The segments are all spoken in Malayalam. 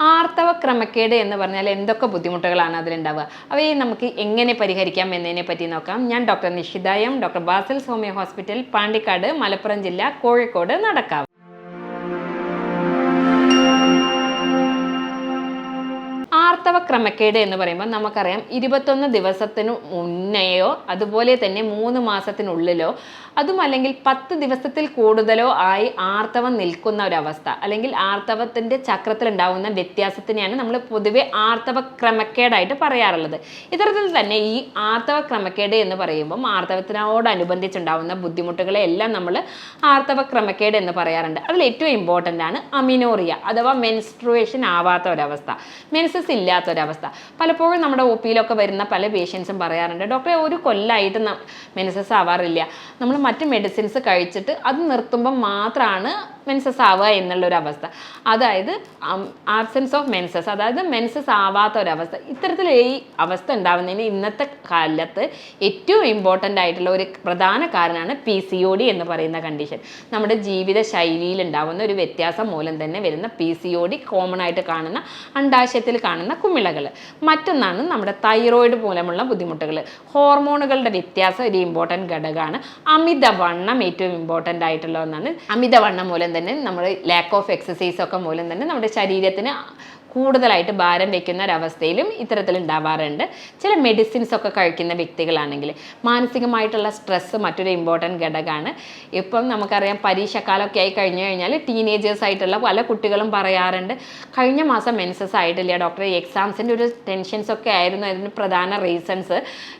ആർത്തവ ക്രമക്കേട് എന്ന് പറഞ്ഞാൽ എന്തൊക്കെ ബുദ്ധിമുട്ടുകളാണ് അതിലുണ്ടാവുക? അവയെ നമുക്ക് എങ്ങനെ പരിഹരിക്കാം എന്നതിനെ പറ്റി നോക്കാം. ഞാൻ ഡോക്ടർ നിഷിതായം ഡോക്ടർ ബാസിൽ സോമ്യ ഹോസ്പിറ്റൽ പാണ്ടിക്കാട് മലപ്പുറം ജില്ല കോഴിക്കോട് നടക്കാവ്. ആർത്തവ ക്രമക്കേട് എന്ന് പറയുമ്പോൾ നമുക്കറിയാം ഇരുപത്തൊന്ന് ദിവസത്തിനു മുന്നെയോ അതുപോലെ തന്നെ മൂന്ന് മാസത്തിനുള്ളിലോ അതും അല്ലെങ്കിൽ പത്ത് ദിവസത്തിൽ കൂടുതലോ ആയി ആർത്തവം നിൽക്കുന്ന ഒരവസ്ഥ അല്ലെങ്കിൽ ആർത്തവത്തിന്റെ ചക്രത്തിലുണ്ടാവുന്ന വ്യത്യാസത്തിനെയാണ് നമ്മൾ പൊതുവെ ആർത്തവ ക്രമക്കേടായിട്ട് പറയാറുള്ളത്. ഇത്തരത്തിൽ തന്നെ ഈ ആർത്തവ ക്രമക്കേട് എന്ന് പറയുമ്പം ആർത്തവത്തിനോടനുബന്ധിച്ചുണ്ടാവുന്ന ബുദ്ധിമുട്ടുകളെ എല്ലാം നമ്മൾ ആർത്തവ ക്രമക്കേട് എന്ന് പറയാറുണ്ട്. അതിൽ ഏറ്റവും ഇമ്പോർട്ടന്റ് ആണ് അമിനോറിയ അഥവാ മെൻസ്ട്രുവേഷൻ ആവാത്ത ഒരവസ്ഥ. മെൻസസ് ഇല്ലാത്ത ഒരവസ്ഥ പലപ്പോഴും നമ്മുടെ ഒ പിയിലൊക്കെ വരുന്ന പല പേഷ്യൻസും പറയാറുണ്ട് ഡോക്ടറെ ഒരു കൊല്ലായിട്ട് മെനസസ് ആവാറില്ല. നമ്മൾ മറ്റ് മെഡിസിൻസ് കഴിച്ചിട്ട് അത് നിർത്തുമ്പോൾ മാത്രമാണ് മെൻസസ് ആവുക എന്നുള്ളൊരു അവസ്ഥ അതായത് ആബ്സെൻസ് ഓഫ് മെൻസസ് അതായത് മെൻസസ് ആവാത്ത ഒരവസ്ഥ ഇത്തരത്തിൽ ഈ അവസ്ഥ ഉണ്ടാവുന്നതിന് ഇന്നത്തെ കാലത്ത് ഏറ്റവും ഇമ്പോർട്ടന്റ് ആയിട്ടുള്ള ഒരു പ്രധാന കാരണമാണ് പി സി ഒ ഡി എന്ന് പറയുന്ന കണ്ടീഷൻ നമ്മുടെ ജീവിത ശൈലിയിൽ ഉണ്ടാവുന്ന ഒരു വ്യത്യാസം മൂലം തന്നെ വരുന്ന P C O D common ആയിട്ട് കാണുന്ന അണ്ടാശയത്തിൽ കാണുന്ന കുമിളകൾ മറ്റൊന്നാണ് നമ്മുടെ തൈറോയിഡ് മൂലമുള്ള ബുദ്ധിമുട്ടുകൾ ഹോർമോണുകളുടെ വ്യത്യാസം ഒരു ഇമ്പോർട്ടന്റ് ഘടകമാണ്. അമിതവണ്ണം ഏറ്റവും ഇമ്പോർട്ടന്റ് ആയിട്ടുള്ള ഒന്നാണ് അമിതവണ്ണം മൂലം തന്നെ നമ്മൾ ലാക്ക് ഓഫ് എക്സസൈസ് ഒക്കെ മൂലം തന്നെ നമ്മുടെ ശരീരത്തിന് കൂടുതലായിട്ട് ഭാരം വെക്കുന്ന ഒരവസ്ഥയിലും ഇത്തരത്തിൽ ഉണ്ടാവാറുണ്ട്. ചില മെഡിസിൻസ് ഒക്കെ കഴിക്കുന്ന വ്യക്തികളാണെങ്കിൽ മാനസികമായിട്ടുള്ള സ്ട്രെസ്സ് മറ്റൊരു ഇമ്പോർട്ടന്റ് ഘടകമാണ്. ഇപ്പം നമുക്കറിയാം പരീക്ഷക്കാലമൊക്കെ ആയി കഴിഞ്ഞു കഴിഞ്ഞാൽ ടീനേജേഴ്സ് ആയിട്ടുള്ള പല കുട്ടികളും പറയാറുണ്ട് കഴിഞ്ഞ മാസം മെൻസസ് ആയിട്ടില്ല ഡോക്ടറെ എക്സാംസിന്റെ ഒരു ടെൻഷൻസ് ഒക്കെ ആയിരുന്നു അതിന് പ്രധാന റീസൺസ്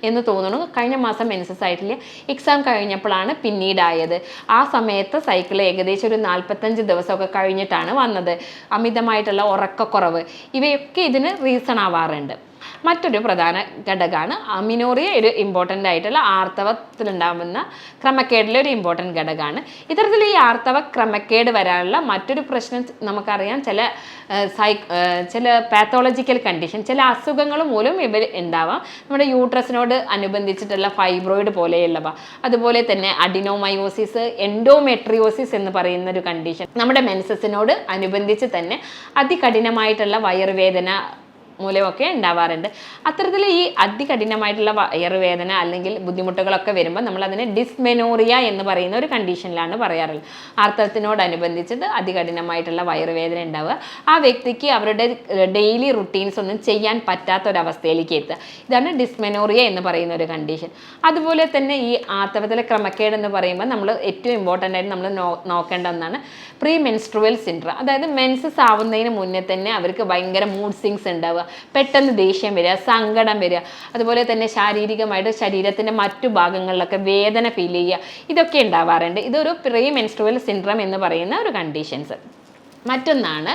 എന്ന് തോന്നുന്നു. കഴിഞ്ഞ മാസം മെൻസസ് ആയിട്ടില്ല എക്സാം കഴിഞ്ഞപ്പോഴാണ് പിന്നീടായത്. ആ സമയത്ത് സൈക്കിൾ ഏകദേശം ഒരു നാൽപ്പത്തഞ്ച് ദിവസമൊക്കെ കഴിഞ്ഞിട്ടാണ് വന്നത്. അമിതമായിട്ടുള്ള ഉറക്കക്കുറവ് ഇവയൊക്കെ ഇതിന് റീസൺ ആവാറുണ്ട്. മറ്റൊരു പ്രധാന ഘടകമാണ് അമിനോറിയ ഒരു ഇമ്പോർട്ടന്റ് ആയിട്ടുള്ള ആർത്തവത്തിലുണ്ടാകുന്ന ക്രമക്കേടിലെ ഒരു ഇമ്പോർട്ടന്റ് ഘടകമാണ്. ഇത്തരത്തിൽ ഈ ആർത്തവ ക്രമക്കേട് വരാനുള്ള മറ്റൊരു പ്രശ്നം നമുക്കറിയാം. ചില സൈ ചില പാത്തോളജിക്കൽ കണ്ടീഷൻ ചില അസുഖങ്ങൾ മൂലം ഇവർ ഉണ്ടാവാം നമ്മുടെ യൂട്രസിനോട് അനുബന്ധിച്ചിട്ടുള്ള ഫൈബ്രോയിഡ് പോലെയുള്ളവ. അതുപോലെ തന്നെ അഡിനോമയോസിസ് എൻഡോമെട്രിയോസിസ് എന്ന് പറയുന്ന ഒരു കണ്ടീഷൻ നമ്മുടെ മെൻസസിനോട് അനുബന്ധിച്ച് തന്നെ അതികഠിനമായിട്ടുള്ള വയറുവേദന മൂലമൊക്കെ ഉണ്ടാവാറുണ്ട്. അത്തരത്തിൽ ഈ അതികഠിനമായിട്ടുള്ള വയറുവേദന അല്ലെങ്കിൽ ബുദ്ധിമുട്ടുകളൊക്കെ വരുമ്പോൾ നമ്മൾ അതിനെ ഡിസ്മെനോറിയ എന്ന് പറയുന്ന ഒരു കണ്ടീഷനിലാണ് പറയാറുള്ളത്. ആർത്തവത്തിനോടനുബന്ധിച്ചിട്ട് അതികഠിനമായിട്ടുള്ള വയറുവേദന ഉണ്ടാവുക. ആ വ്യക്തിക്ക് അവരുടെ ഡെയിലി റുട്ടീൻസ് ഒന്നും ചെയ്യാൻ പറ്റാത്ത ഒരു അവസ്ഥയിലേക്ക് എത്തുക. ഇതാണ് ഡിസ്മെനോറിയ എന്ന് പറയുന്ന ഒരു കണ്ടീഷൻ. അതുപോലെ തന്നെ ഈ ആർത്തവത്തിലെ ക്രമക്കേട് എന്ന് പറയുമ്പോൾ നമ്മൾ ഏറ്റവും ഇമ്പോർട്ടന്റ് ആയിട്ട് നമ്മൾ നോക്കേണ്ട ഒന്നാണ് പ്രീ മെൻസ്ട്രുവൽ സിൻഡ്രം. അതായത് മെൻസസ് ആവുന്നതിന് മുന്നേ തന്നെ അവർക്ക് ഭയങ്കര മൂഡ് സിങ്സ് ഉണ്ടാവുക. പെട്ടെന്ന് ദേഷ്യം വരിക സങ്കടം വരിക അതുപോലെ തന്നെ ശാരീരികമായിട്ട് ശരീരത്തിന്റെ മറ്റു ഭാഗങ്ങളിലൊക്കെ വേദന ഫീൽ ചെയ്യുക ഇതൊക്കെ ഉണ്ടാവാറുണ്ട്. ഇതൊരു പ്രീ മെൻസ്ട്രുവൽ സിൻഡ്രം എന്ന് പറയുന്ന ഒരു കണ്ടീഷൻസ് മറ്റൊന്നാണ്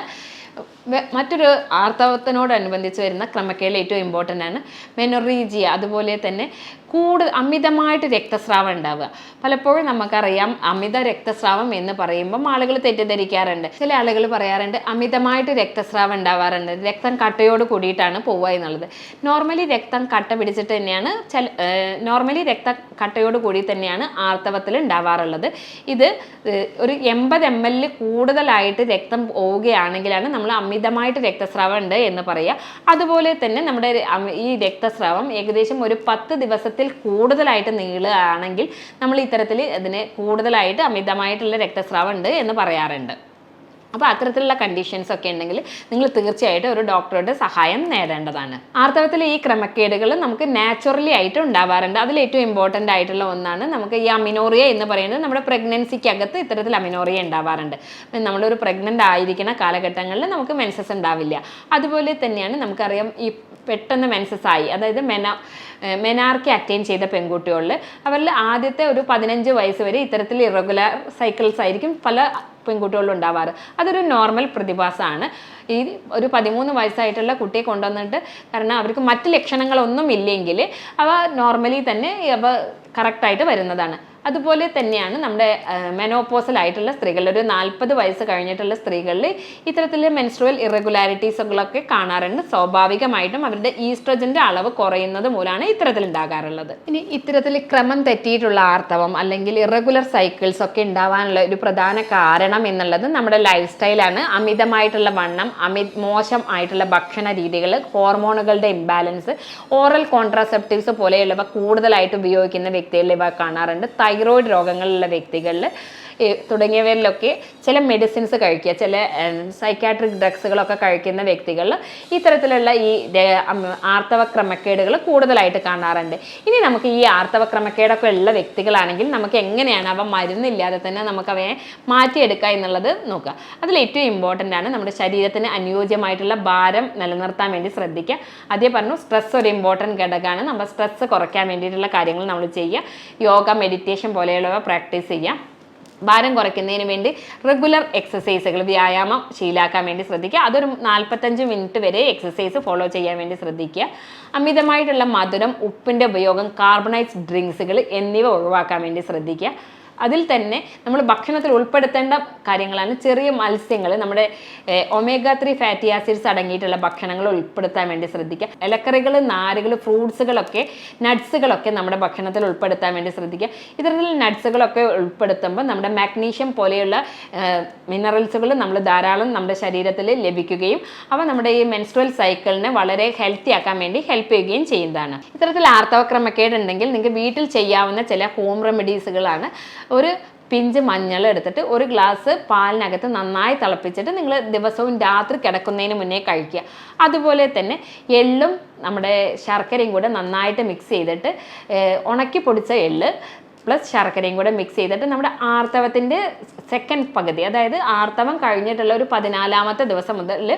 മറ്റൊരു ആർത്തവത്തിനോടനുബന്ധിച്ച് വരുന്ന ക്രമക്കേൽ ഏറ്റവും ഇമ്പോർട്ടന്റ് ആണ്. മെനൊറീജിയ അതുപോലെ തന്നെ കൂടുതൽ അമിതമായിട്ട് രക്തസ്രാവം ഉണ്ടാവുക. പലപ്പോഴും നമുക്കറിയാം അമിത രക്തസ്രാവം എന്ന് പറയുമ്പം ആളുകൾ തെറ്റിദ്ധരിക്കാറുണ്ട്. ചില ആളുകൾ പറയാറുണ്ട് അമിതമായിട്ട് രക്തസ്രാവം ഉണ്ടാവാറുണ്ട്. രക്തം കട്ടയോട് കൂടിയിട്ടാണ് പോവുക എന്നുള്ളത്. നോർമലി രക്തം കട്ട പിടിച്ചിട്ട് തന്നെയാണ് ചില നോർമലി രക്ത കട്ടയോട് കൂടി തന്നെയാണ് ആർത്തവത്തിൽ ഉണ്ടാവാറുള്ളത്. ഇത് ഒരു എൺപത് എം എല്ലിൽ കൂടുതലായിട്ട് രക്തം പോവുകയാണെങ്കിലാണ് നമ്മൾ അമിതമായിട്ട് രക്തസ്രാവം ഉണ്ട് എന്ന് പറയുക. അതുപോലെ തന്നെ നമ്മുടെ ഈ രക്തസ്രാവം ഏകദേശം ഒരു പത്ത് ദിവസത്തിൽ കൂടുതലായിട്ട് നീളുകയാണെങ്കിൽ നമ്മൾ ഇത്തരത്തിൽ ഇതിന് കൂടുതലായിട്ട് അമിതമായിട്ടുള്ള രക്തസ്രാവം ഉണ്ട് എന്ന് പറയാറുണ്ട്. അപ്പോൾ അത്തരത്തിലുള്ള കണ്ടീഷൻസ് ഒക്കെ ഉണ്ടെങ്കിൽ നിങ്ങൾ തീർച്ചയായിട്ടും ഒരു ഡോക്ടറുടെ സഹായം നേടേണ്ടതാണ്. ആർത്തവത്തിലെ ഈ ക്രമക്കേടുകൾ നമുക്ക് നാച്ചുറലി ആയിട്ട് ഉണ്ടാവാറുണ്ട്. അതിൽ ഏറ്റവും ഇമ്പോർട്ടന്റ് ആയിട്ടുള്ള ഒന്നാണ് നമുക്ക് ഈ അമിനോറിയ എന്ന് പറയുന്നത് നമ്മുടെ പ്രഗ്നൻസിക്കകത്ത് ഇത്തരത്തിൽ അമിനോറിയ ഉണ്ടാവാറുണ്ട്. നമ്മളൊരു പ്രഗ്നന്റ് ആയിരിക്കുന്ന കാലഘട്ടങ്ങളിൽ നമുക്ക് മെൻസസ് ഉണ്ടാവില്ല. അതുപോലെ തന്നെയാണ് നമുക്കറിയാം ഈ പെട്ടെന്ന് മെൻസസ് ആയി അതായത് മെന മെനാർക്കി അറ്റൈൻ ചെയ്ത പെൺകുട്ടികളിൽ അവരിൽ ആദ്യത്തെ ഒരു പതിനഞ്ച് വയസ്സ് വരെ ഇത്തരത്തിൽ ഇറഗുലർ സൈക്കിൾസ് ആയിരിക്കും. പല പെൺകുട്ടികളിലും ഉണ്ടാവാറ് അതൊരു നോർമൽ പ്രതിഭാസമാണ്. ഈ ഒരു പതിമൂന്ന് വയസ്സായിട്ടുള്ള കുട്ടിയെ കൊണ്ടുവന്നിട്ട് കാരണം അവർക്ക് മറ്റ് ലക്ഷണങ്ങളൊന്നും ഇല്ലെങ്കിൽ അവ നോർമലി തന്നെ അവ കറക്റ്റായിട്ട് വരുന്നതാണ്. അതുപോലെ തന്നെയാണ് നമ്മുടെ മെനോപോസൽ സ്ത്രീകളിൽ ഒരു നാൽപ്പത് വയസ്സ് കഴിഞ്ഞിട്ടുള്ള സ്ത്രീകളിൽ ഇത്തരത്തിൽ മെൻസ്ട്രുവൽ ഇറഗുലാരിറ്റീസുകളൊക്കെ കാണാറുണ്ട്. സ്വാഭാവികമായിട്ടും അവരുടെ ഈസ്ട്രജന്റെ അളവ് കുറയുന്നത് മൂലമാണ് ഇത്തരത്തിൽ ഉണ്ടാകാറുള്ളത്. ഇനി ഇത്തരത്തിൽ ക്രമം തെറ്റിയിട്ടുള്ള ആർത്തവം അല്ലെങ്കിൽ ഇറഗുലർ സൈക്കിൾസ് ഒക്കെ ഉണ്ടാവാനുള്ള ഒരു പ്രധാന കാരണം എന്നുള്ളത് നമ്മുടെ ലൈഫ് സ്റ്റൈലാണ് അമിതമായിട്ടുള്ള വണ്ണം അമി മോശം ആയിട്ടുള്ള ഭക്ഷണ രീതികൾ ഹോർമോണുകളുടെ ഇംബാലൻസ് ഓറൽ കോൺട്രാസെപ്റ്റീവ്സ് പോലെയുള്ളവ കൂടുതലായിട്ട് ഉപയോഗിക്കുന്ന വ്യക്തികളിൽ ഇവ കാണാറുണ്ട്. തൈറോയിഡ് രോഗങ്ങളുള്ള വ്യക്തികളിൽ തുടങ്ങിയവരിലൊക്കെ ചില മെഡിസിൻസ് കഴിക്കുക ചില സൈക്കാട്രിക് ഡ്രഗ്സുകളൊക്കെ കഴിക്കുന്ന വ്യക്തികളിൽ ഇത്തരത്തിലുള്ള ഈ ആർത്തവ ക്രമക്കേടുകൾ കൂടുതലായിട്ട് കാണാറുണ്ട്. ഇനി നമുക്ക് ഈ ആർത്തവ ക്രമക്കേടൊക്കെ ഉള്ള വ്യക്തികളാണെങ്കിൽ നമുക്ക് എങ്ങനെയാണ് അവ മരുന്നില്ലാതെ തന്നെ നമുക്ക് അവയെ മാറ്റിയെടുക്കുക എന്നുള്ളത് നോക്കുക. അതിൽ ഏറ്റവും ഇമ്പോർട്ടന്റ് ആണ് നമ്മുടെ ശരീരത്തിന് അനുയോജ്യമായിട്ടുള്ള ഭാരം നിലനിർത്താൻ വേണ്ടി ശ്രദ്ധിക്കുക. അതേ പറഞ്ഞു സ്ട്രെസ് ഒരു ഇമ്പോർട്ടന്റ് ഘടകമാണ്. നമ്മൾ സ്ട്രെസ് കുറയ്ക്കാൻ വേണ്ടിയിട്ടുള്ള കാര്യങ്ങൾ നമ്മൾ ചെയ്യുക. യോഗ മെഡിറ്റേഷൻ പോലെയുള്ളവ പ്രാക്ടീസ് ചെയ്യുക. ഭാരം കുറയ്ക്കുന്നതിന് വേണ്ടി റെഗുലർ എക്സസൈസുകൾ വ്യായാമം ശീലാക്കാൻ വേണ്ടി ശ്രദ്ധിക്കുക. അതൊരു നാൽപ്പത്തഞ്ച് മിനിറ്റ് വരെ എക്സസൈസ് ഫോളോ ചെയ്യാൻ വേണ്ടി ശ്രദ്ധിക്കുക. അമിതമായിട്ടുള്ള മധുരം ഉപ്പിന്റെ ഉപയോഗം കാർബണൈസ്ഡ് ഡ്രിങ്ക്സുകൾ എന്നിവ ഒഴിവാക്കാൻ വേണ്ടി ശ്രദ്ധിക്കുക. അതിൽ തന്നെ നമ്മൾ ഭക്ഷണത്തിൽ ഉൾപ്പെടുത്തേണ്ട കാര്യങ്ങളാണ് ചെറിയ മത്സ്യങ്ങൾ. നമ്മുടെ ഒമേഗ ത്രീ ഫാറ്റി ആസിഡ്സ് അടങ്ങിയിട്ടുള്ള ഭക്ഷണങ്ങൾ ഉൾപ്പെടുത്താൻ വേണ്ടി ശ്രദ്ധിക്കുക. ഇലക്കറികൾ നാരുകൾ ഫ്രൂട്ട്സുകളൊക്കെ നട്ട്സുകളൊക്കെ നമ്മുടെ ഭക്ഷണത്തിൽ ഉൾപ്പെടുത്താൻ വേണ്ടി ശ്രദ്ധിക്കുക. ഇത്തരത്തിൽ നട്ട്സുകളൊക്കെ ഉൾപ്പെടുത്തുമ്പോൾ നമ്മുടെ മാഗ്നീഷ്യം പോലെയുള്ള മിനറൽസുകൾ നമ്മൾ ധാരാളം നമ്മുടെ ശരീരത്തിൽ ലഭിക്കുകയും അവ നമ്മുടെ ഈ മെൻസ്ട്രൽ സൈക്കിളിനെ വളരെ ഹെൽത്തി ആക്കാൻ വേണ്ടി ഹെൽപ്പ് ചെയ്യുകയും ചെയ്യുന്നതാണ്. ഇത്തരത്തിൽ ആർത്തവ ക്രമക്കേട് ഉണ്ടെങ്കിൽ നിങ്ങൾക്ക് വീട്ടിൽ ചെയ്യാവുന്ന ചില ഹോം റെമഡീസുകളാണ് ഒരു പിഞ്ച് മഞ്ഞൾ എടുത്തിട്ട് ഒരു ഗ്ലാസ് പാലിനകത്ത് നന്നായി തിളപ്പിച്ചിട്ട് നിങ്ങൾ ദിവസവും രാത്രി കിടക്കുന്നതിന് മുന്നേ കഴിക്കുക. അതുപോലെ തന്നെ എള്ളും നമ്മുടെ ശർക്കരയും കൂടെ നന്നായിട്ട് മിക്സ് ചെയ്തിട്ട് ഉണക്കി പൊടിച്ച എള്ള് പ്ലസ് ശർക്കരയും കൂടെ മിക്സ് ചെയ്തിട്ട് നമ്മുടെ ആർത്തവത്തിന്റെ സെക്കൻഡ് പകുതി അതായത് ആർത്തവം കഴിഞ്ഞിട്ടുള്ള ഒരു പതിനാലാമത്തെ ദിവസം മുതൽ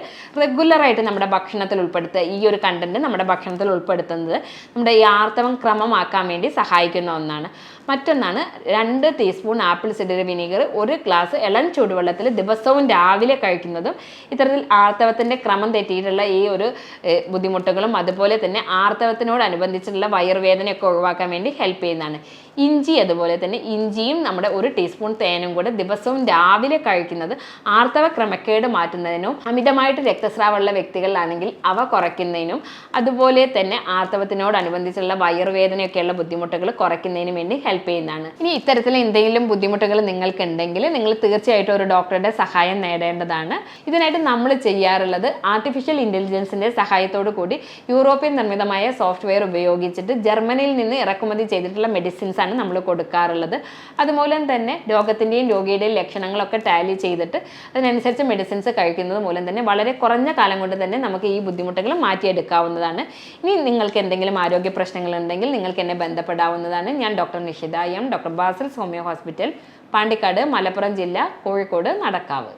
റെഗുലറായിട്ട് നമ്മുടെ ഭക്ഷണത്തിൽ ഉൾപ്പെടുത്തുക. ഈ ഒരു കണ്ടന്റ് നമ്മുടെ ഭക്ഷണത്തിൽ ഉൾപ്പെടുത്തുന്നത് നമ്മുടെ ഈ ആർത്തവം ക്രമമാക്കാൻ വേണ്ടി സഹായിക്കുന്ന ഒന്നാണ്. മറ്റൊന്നാണ് രണ്ട് ടീസ്പൂൺ ആപ്പിൾ സിഡർ വിനീഗർ ഒരു ഗ്ലാസ് ഇളം ചൂടുവെള്ളത്തിൽ ദിവസവും രാവിലെ കഴിക്കുന്നതും ഇത്തരത്തിൽ ആർത്തവത്തിന്റെ ക്രമം തെറ്റിയിട്ടുള്ള ഈ ഒരു ബുദ്ധിമുട്ടുകളും അതുപോലെ തന്നെ ആർത്തവത്തിനോടനുബന്ധിച്ചിട്ടുള്ള വയറുവേദനയൊക്കെ ഒഴിവാക്കാൻ വേണ്ടി ഹെൽപ്പ് ചെയ്യുന്നതാണ്. ഇഞ്ചി അതുപോലെ തന്നെ ഇഞ്ചിയും നമ്മുടെ ഒരു ടീസ്പൂൺ തേനും കൂടെ ദിവസവും രാവിലെ കഴിക്കുന്നത് ആർത്തവ ക്രമക്കേട് മാറ്റുന്നതിനും അമിതമായിട്ട് രക്തസ്രാവമുള്ള വ്യക്തികളിലാണെങ്കിൽ അവ കുറയ്ക്കുന്നതിനും അതുപോലെ തന്നെ ആർത്തവത്തിനോടനുബന്ധിച്ചുള്ള വയറുവേദനയൊക്കെയുള്ള ബുദ്ധിമുട്ടുകൾ കുറയ്ക്കുന്നതിനും വേണ്ടി ഹെൽപ്പ് ചെയ്യുന്നതാണ്. ഇനി ഇത്തരത്തിൽ എന്തെങ്കിലും ബുദ്ധിമുട്ടുകൾ നിങ്ങൾക്ക് ഉണ്ടെങ്കിൽ നിങ്ങൾ തീർച്ചയായിട്ടും ഒരു ഡോക്ടറുടെ സഹായം നേടേണ്ടതാണ്. ഇതിനായിട്ട് നമ്മൾ ചെയ്യാറുള്ളത് ആർട്ടിഫിഷ്യൽ ഇന്റലിജൻസിന്റെ സഹായത്തോടു കൂടി യൂറോപ്യൻ നിർമ്മിതമായ സോഫ്റ്റ്വെയർ ഉപയോഗിച്ചിട്ട് ജർമ്മനിയിൽ നിന്ന് ഇറക്കുമതി ചെയ്തിട്ടുള്ള മെഡിസിൻസ് ആണ് നമ്മൾ കൊടുക്കാറുള്ളത്. അതുമൂലം തന്നെ രോഗത്തിന്റെയും രോഗിയുടെയും ലക്ഷണങ്ങളൊക്കെ ടാലി ചെയ്തിട്ട് അതിനനുസരിച്ച് മെഡിസിൻസ് കഴിക്കുന്നത് മൂലം തന്നെ വളരെ കുറഞ്ഞ കാലം കൊണ്ട് തന്നെ നമുക്ക് ഈ ബുദ്ധിമുട്ടുകൾ മാറ്റിയെടുക്കാവുന്നതാണ്. ഇനി നിങ്ങൾക്ക് എന്തെങ്കിലും ആരോഗ്യ പ്രശ്നങ്ങളുണ്ടെങ്കിൽ നിങ്ങൾക്ക് എന്നെ ബന്ധപ്പെടാവുന്നതാണ്. ഞാൻ doctor Nishitha M doctor Basil homeo hospital Pandikkad Malappuram ജില്ല കോഴിക്കോട് നടക്കാവ്.